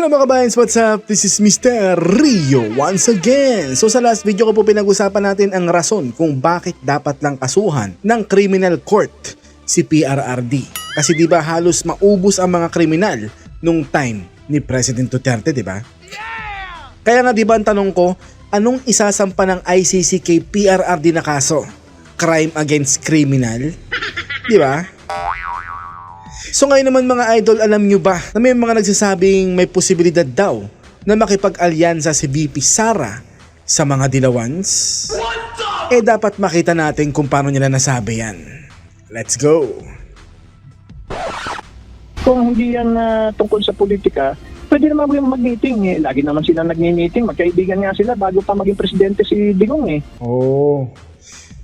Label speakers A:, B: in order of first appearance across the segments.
A: Hello mga kabayans, what's up? This is Mr. Rio once again. So sa last video ko po pinag-usapan natin ang rason kung bakit dapat lang kasuhan ng criminal court si PRRD. Kasi di ba halos maubos ang mga kriminal nung time ni President Duterte, di ba? Kaya nga di ba ang tanong ko, anong isasampa ng ICC kay PRRD na kaso? Crime against criminal? Di ba? So ngayon naman mga idol, alam nyo ba na may mga nagsasabing may posibilidad daw na makipag-alyansa si VP Sara sa mga Dilawans? Eh dapat makita natin kung paano nila nasabi yan. Let's go!
B: Kung hindi yan ah, tungkol sa politika, pwede naman yung mag-meeting. Eh. Lagi naman sila nag-meeting. Magkaibigan nga sila bago pa maging presidente si Digong eh.
A: Oh.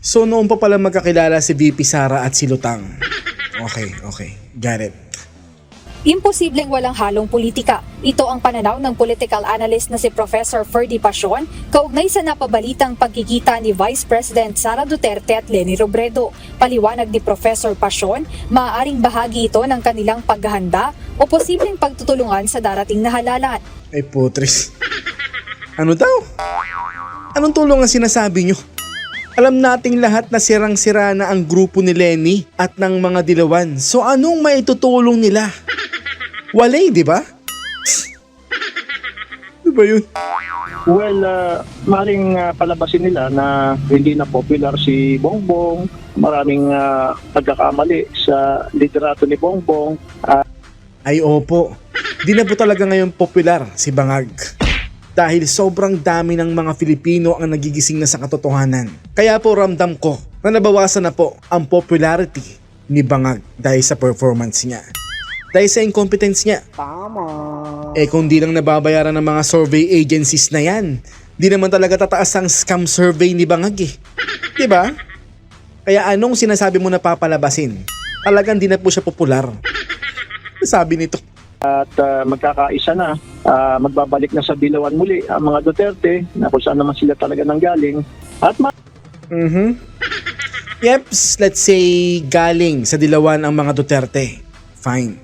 A: So noon pa pala magkakilala si VP Sara at si Lutang. Okay, okay. Got it.
C: Imposibleng walang halong politika. Ito ang pananaw ng political analyst na si Professor Ferdy Pasion kaugnay sa napabalitang pagkikita ni Vice President Sara Duterte at Leni Robredo. Paliwanag ni Professor Pasion, maaaring bahagi ito ng kanilang paghahanda o posibleng pagtutulungan sa darating na halalan.
A: Ay putris. Ano daw? Anong tulong ang sinasabi nyo? Alam nating lahat na sirang-sira na ang grupo ni Lenny at ng mga dilawan. So anong maitutulong nila? Walay, di ba? Di ba yun?
B: Well, uh, maring ah, palabasin nila na hindi na popular si Bongbong. Maraming ah, pagkakamali sa liderato ni Bongbong. Ah,
A: Ay opo, di na po talaga ngayon popular si Bangag. Dahil sobrang dami ng mga Filipino ang nagigising na sa katotohanan. Kaya po ramdam ko na nabawasan na po ang popularity ni Bangag dahil sa performance niya. Dahil sa incompetence niya. Tama. Eh kung di lang nababayaran ng mga survey agencies na yan, di naman talaga tataas ang scam survey ni Bangag eh. Ba? Kaya anong sinasabi mo na papalabasin? Talagang di na po siya popular. Sabi nito.
B: at ah, magkakaisa na, ah, magbabalik na sa Dilawan muli ang mga Duterte na kung saan naman sila talaga nanggaling. At ma-
A: Mhm. Yeps, let's say galing sa dilawan ang mga Duterte. Fine.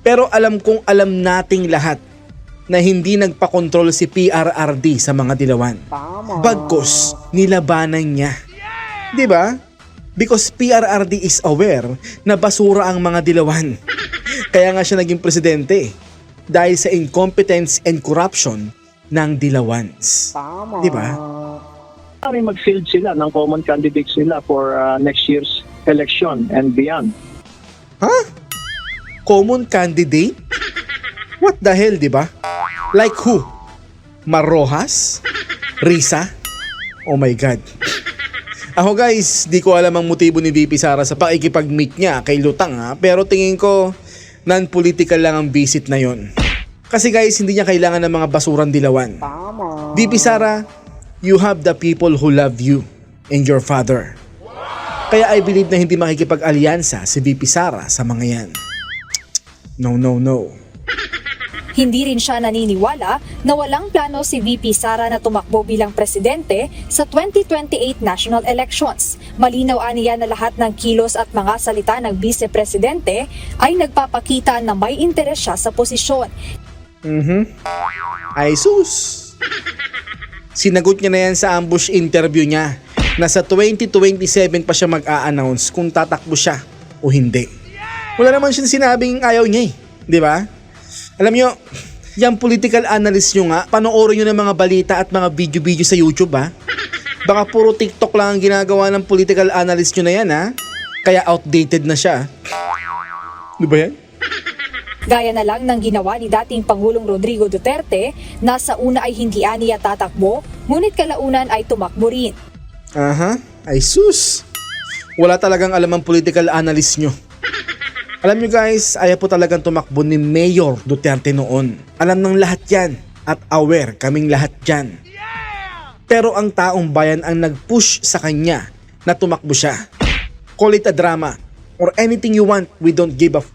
A: Pero alam kong alam nating lahat na hindi nagpakontrol si PRRD sa mga dilawan. Bagkos, nilabanan niya. 'Di ba? Because PRRD is aware na basura ang mga dilawan. Kaya nga siya naging presidente. Dahil sa incompetence and corruption ng dilawans. Di ba?
B: maaaring mag-field sila ng common candidates nila for ah, next year's election and beyond.
A: Ha? Common candidate? What the hell, di ba? Like who? Marrojas? Risa? Oh my God. Ako guys, di ko alam ang motibo ni VP Sara sa pakikipag-meet niya kay Lutang ha, pero tingin ko non-political lang ang visit na yon. Kasi guys, hindi niya kailangan ng mga basurang dilawan. VP Sara, you have the people who love you and your father. Kaya I believe na hindi makikipag-alyansa si VP Sara sa mga yan. No, no, no.
C: Hindi rin siya naniniwala na walang plano si VP Sara na tumakbo bilang presidente sa 2028 national elections. Malinaw aniya na lahat ng kilos at mga salita ng vice-presidente ay nagpapakita na may interes siya sa posisyon.
A: Mhm. Ay sus. Sinagot niya na yan sa ambush interview niya na sa 2027 pa siya mag-a-announce kung tatakbo siya o hindi. Wala naman siya sinabing ayaw niya eh. Di ba? Alam niyo, yung political analyst nyo nga, panoorin nyo ng mga balita at mga video-video sa YouTube ha. Baka puro TikTok lang ang ginagawa ng political analyst nyo na yan ha. Kaya outdated na siya. Di ba yan?
C: Gaya na lang ng ginawa ni dating Pangulong Rodrigo Duterte na sa una ay hindi aniya tatakbo, ngunit kalaunan ay tumakbo rin.
A: Aha, ay sus. Wala talagang alam ang political analyst nyo. Alam nyo guys, ayaw po talagang tumakbo ni Mayor Duterte noon. Alam ng lahat yan at aware kaming lahat dyan. Pero ang taong bayan ang nag-push sa kanya na tumakbo siya. Call it a drama or anything you want, we don't give a f-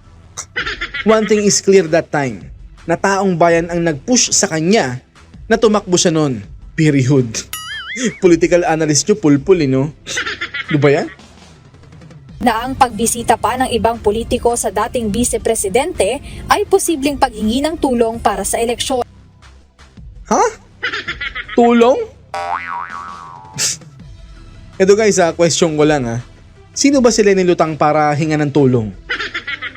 A: One thing is clear that time, na taong bayan ang nag-push sa kanya na tumakbo siya noon. Period. Political analyst nyo, pulpul eh, no? Ba yan?
C: Na ang pagbisita pa ng ibang politiko sa dating vice-presidente ay posibleng paghingi ng tulong para sa eleksyon.
A: Ha? Tulong? Ito guys, ah, question ko lang ha. Sino ba si Lenny Lutang para hinga ng tulong?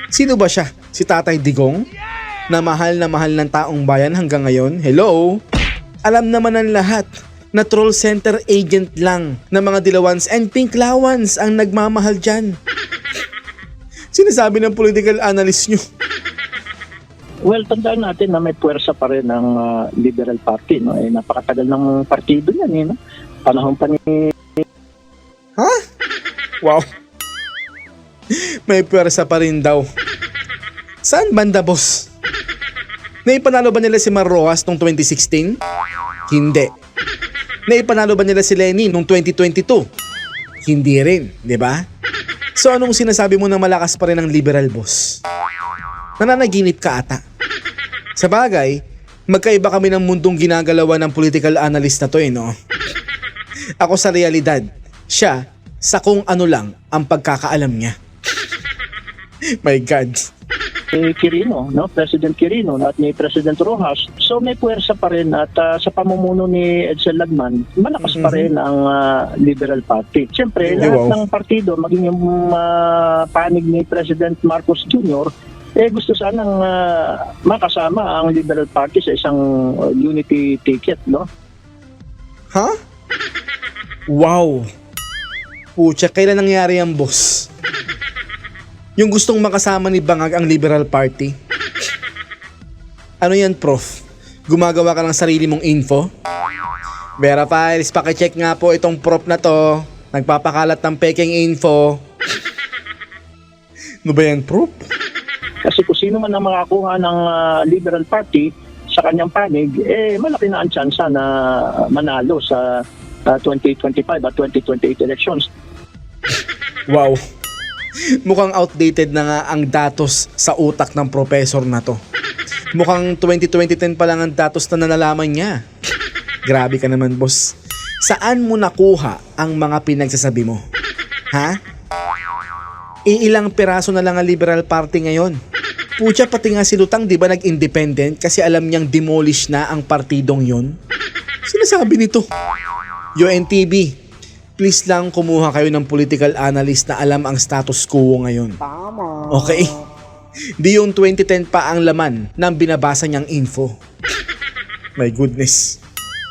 A: Sino ba siya? Si Tatay Digong? Na mahal na mahal ng taong bayan hanggang ngayon? Hello? Alam naman ng lahat na troll center agent lang ng mga Dilawans and Pink Lawans ang nagmamahal dyan. Sinasabi ng political analyst nyo.
B: Well, tandaan natin na may puwersa pa rin ang ah, Liberal Party. No? Eh, napakatagal ng partido yan. Eh, no? Panahon pa ni
A: Wow. May pwersa pa rin daw. Saan banda, boss? Naipanalo ba nila si Mar Rojas noong 2016? Hindi. Naipanalo ba nila si Lenny noong 2022? Hindi rin, di ba? So anong sinasabi mo na malakas pa rin ang liberal boss? Nananaginip ka ata. Sa bagay, magkaiba kami ng mundong ginagalawan ng political analyst na to eh, no? Ako sa realidad, siya sa kung ano lang ang pagkakaalam niya. My God.
B: Ni Quirino, no? President Quirino at ni President Rojas. So may puwersa pa rin at ah, sa pamumuno ni Edsel Lagman, malakas pa
A: Mhm.
B: rin ang ah, Liberal Party. Siyempre, lahat
A: wow.
B: ng partido, maging yung ah, panig ni President Marcos Jr., eh gusto sanang ah, makasama ang Liberal Party sa isang ah, unity ticket, no?
A: Ha? Wow. Pucha, kailan nangyari yan, boss? Yung gustong makasama ni Bangag ang Liberal Party? Ano yan, prof? Gumagawa ka ng sarili mong info? Vera Files, pakicheck nga po itong prof na to. Nagpapakalat ng peking info. Ano ba yan, prof?
B: Kasi kung sino man ang makakuha ng ah, Liberal Party sa kanyang panig, eh malaki na ang tsansa na manalo sa ah, 2025 at 2028 elections.
A: Wow. Mukhang outdated na nga ang datos sa utak ng professor na to. Mukhang 2020 pa lang ang datos na nalalaman niya. Grabe ka naman, boss. Saan mo nakuha ang mga pinagsasabi mo? Ha? Iilang piraso na lang ang Liberal Party ngayon. Pucha, pati nga si Lutang di ba nag-independent kasi alam niyang demolish na ang partidong yon? Sinasabi nito. UNTV, please lang kumuha kayo ng political analyst na alam ang status quo ngayon. Okay? Di yung 2010 pa ang laman ng binabasa niyang info. My goodness.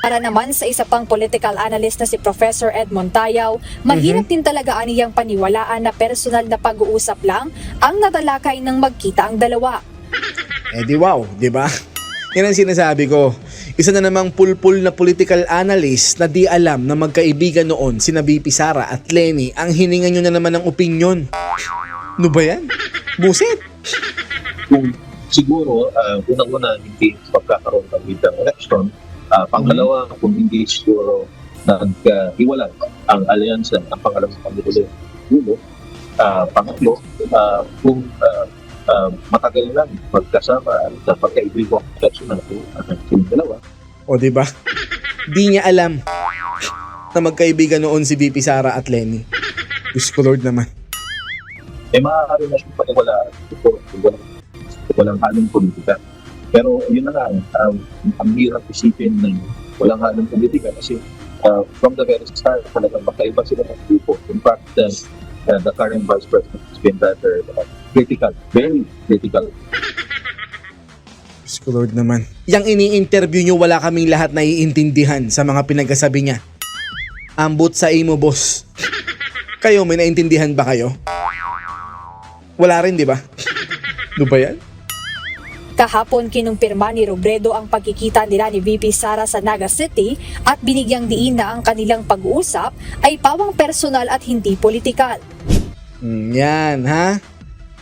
C: Para naman sa isa pang political analyst na si Professor Edmond Tayaw, mahirap din talaga aniyang paniwalaan na personal na pag-uusap lang ang natalakay ng magkita ang dalawa.
A: Eh di wow, di ba? Yan ang sinasabi ko. Isa na namang pulpul na political analyst na di alam na magkaibigan noon sina BP Sara at Lenny ang hininga nyo na naman ng opinion. Ano ba yan? Buset!
D: kung siguro uh, unang-una hindi pagkakaroon ng midterm election. Uh, pangalawa, kung hindi siguro naghiwalay ang alyansa ng pangalawang Pangulo. Uh, pangatlo, uh, kung uh, uh, matagal lang magkasama at pagkaibigan ng election na ito, ang dalawa,
A: O di ba? Di niya alam na magkaibigan noon si BP Sara at Lenny. Diyos ko Lord naman.
D: eh maaari na siyang paniwalaan kung walang, walang halong politika. Pero yun na nga, um, ang hirap isipin na walang halong politika kasi uh, from the very start talagang magkaiba sila ng grupo. In fact, uh, uh, the current vice president has been rather uh, critical, very critical
A: Diyos ko Lord naman. Yang ini-interview nyo wala kaming lahat naiintindihan sa mga pinagkasabi niya. Ambot sa imo, boss. Kayo, may naintindihan ba kayo? Wala rin, di ba? Ano ba yan?
C: Kahapon kinumpirma ni Robredo ang pagkikita nila ni VP Sara sa Naga City at binigyang diin na ang kanilang pag-uusap ay pawang personal at hindi politikal.
A: Mm, yan, ha?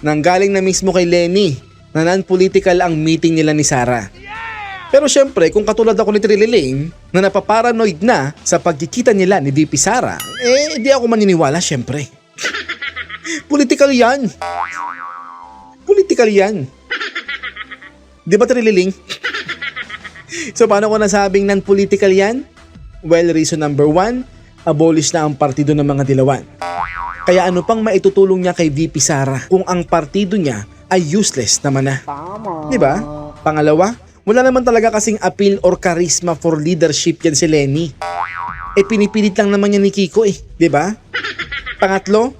A: Nanggaling na mismo kay Lenny na non-political ang meeting nila ni Sara. Pero syempre, kung katulad ako ni Trililing na napaparanoid na sa pagkikita nila ni VP Sara, eh di ako maniniwala syempre. Political yan. Political yan. Di ba Trililing? so paano ko nasabing non-political yan? Well, reason number one, abolish na ang partido ng mga dilawan. Kaya ano pang maitutulong niya kay VP Sara kung ang partido niya ay useless naman na. Di ba? Pangalawa, wala naman talaga kasing appeal or charisma for leadership yan si Lenny. Eh pinipilit lang naman yan ni Kiko eh, di ba? Pangatlo,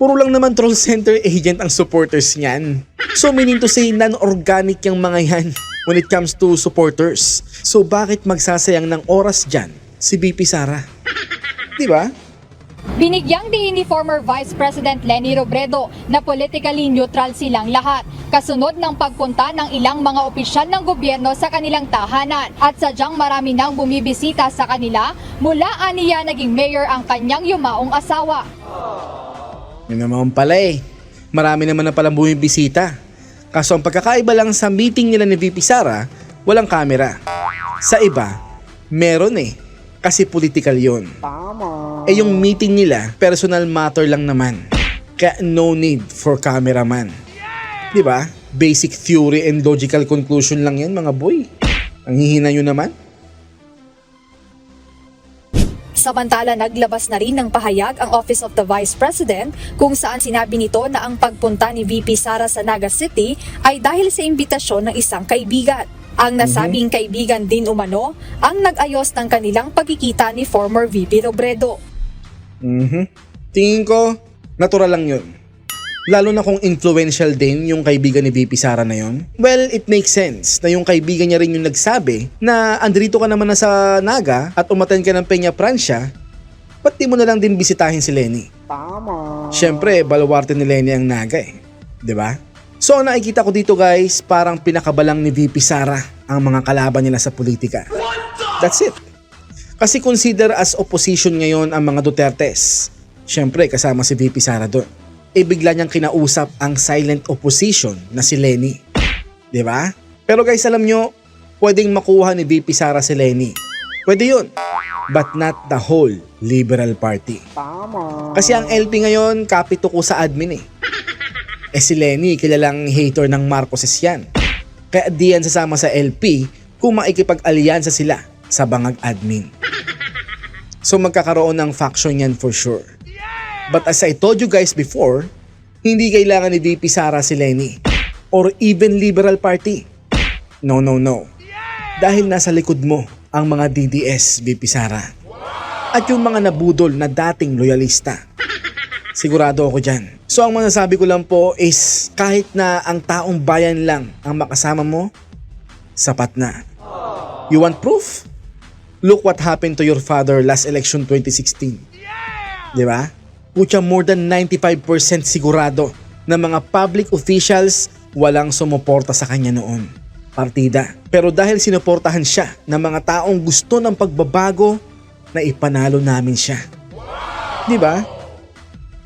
A: puro lang naman troll center agent ang supporters niyan. So meaning to say non-organic yung mga yan when it comes to supporters. So bakit magsasayang ng oras dyan si BP Sara? Di ba?
C: Binigyang diin ni former Vice President Leni Robredo na politically neutral silang lahat, kasunod ng pagpunta ng ilang mga opisyal ng gobyerno sa kanilang tahanan at sadyang marami nang bumibisita sa kanila mula aniya naging mayor ang kanyang yumaong asawa.
A: Yun naman pala eh. Marami naman na palang bumibisita. Kaso ang pagkakaiba lang sa meeting nila ni VP Sara, walang camera. Sa iba, meron eh. Kasi political yon. Eh yung meeting nila, personal matter lang naman. Kaya no need for cameraman. Di ba? Basic theory and logical conclusion lang yan mga boy. Ang hihina nyo naman.
C: Samantala, naglabas na rin ng pahayag ang Office of the Vice President kung saan sinabi nito na ang pagpunta ni VP Sara sa Naga City ay dahil sa imbitasyon ng isang kaibigan. Ang nasabing kaibigan din umano ang nag-ayos ng kanilang pagkikita ni former VP Robredo.
A: Mhm. Tingin ko, natural lang yun. Lalo na kung influential din yung kaibigan ni VP Sara na yun. Well, it makes sense na yung kaibigan niya rin yung nagsabi na andrito ka naman na sa Naga at umaten ka ng Peña Francia, ba't di mo na lang din bisitahin si Lenny? Tama. Siyempre, baluwarte ni Lenny ang Naga eh. 'Di ba? So nakikita ko dito guys, parang pinakabalang ni VP Sara ang mga kalaban nila sa politika. That's it. Kasi consider as opposition ngayon ang mga Dutertes. Siyempre, kasama si VP Sara doon. E bigla niyang kinausap ang silent opposition na si Lenny. ba? Pero guys, alam nyo, pwedeng makuha ni VP Sara si Lenny. Pwede yun. But not the whole Liberal Party. Kasi ang LP ngayon, kapito ko sa admin eh. Eh si Lenny, kilalang hater ng Marcoses yan. Kaya di yan sasama sa LP kung maikipag-alyansa sila sa bangag admin. So magkakaroon ng faction yan for sure. But as I told you guys before, hindi kailangan ni VP Sara si Lenny or even Liberal Party. No, no, no. Dahil nasa likod mo ang mga DDS, VP Sara. At yung mga nabudol na dating loyalista. Sigurado ako dyan. So ang masasabi ko lang po is kahit na ang taong bayan lang ang makasama mo, sapat na. You want proof? Look what happened to your father last election 2016. Di ba? Putya more than 95% sigurado na mga public officials walang sumuporta sa kanya noon. Partida. Pero dahil sinuportahan siya ng mga taong gusto ng pagbabago, na ipanalo namin siya. Di ba?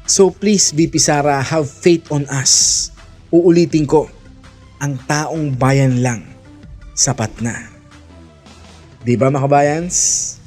A: So please, BP Sara, have faith on us. Uulitin ko, ang taong bayan lang, sapat na. Di ba mga kabayans?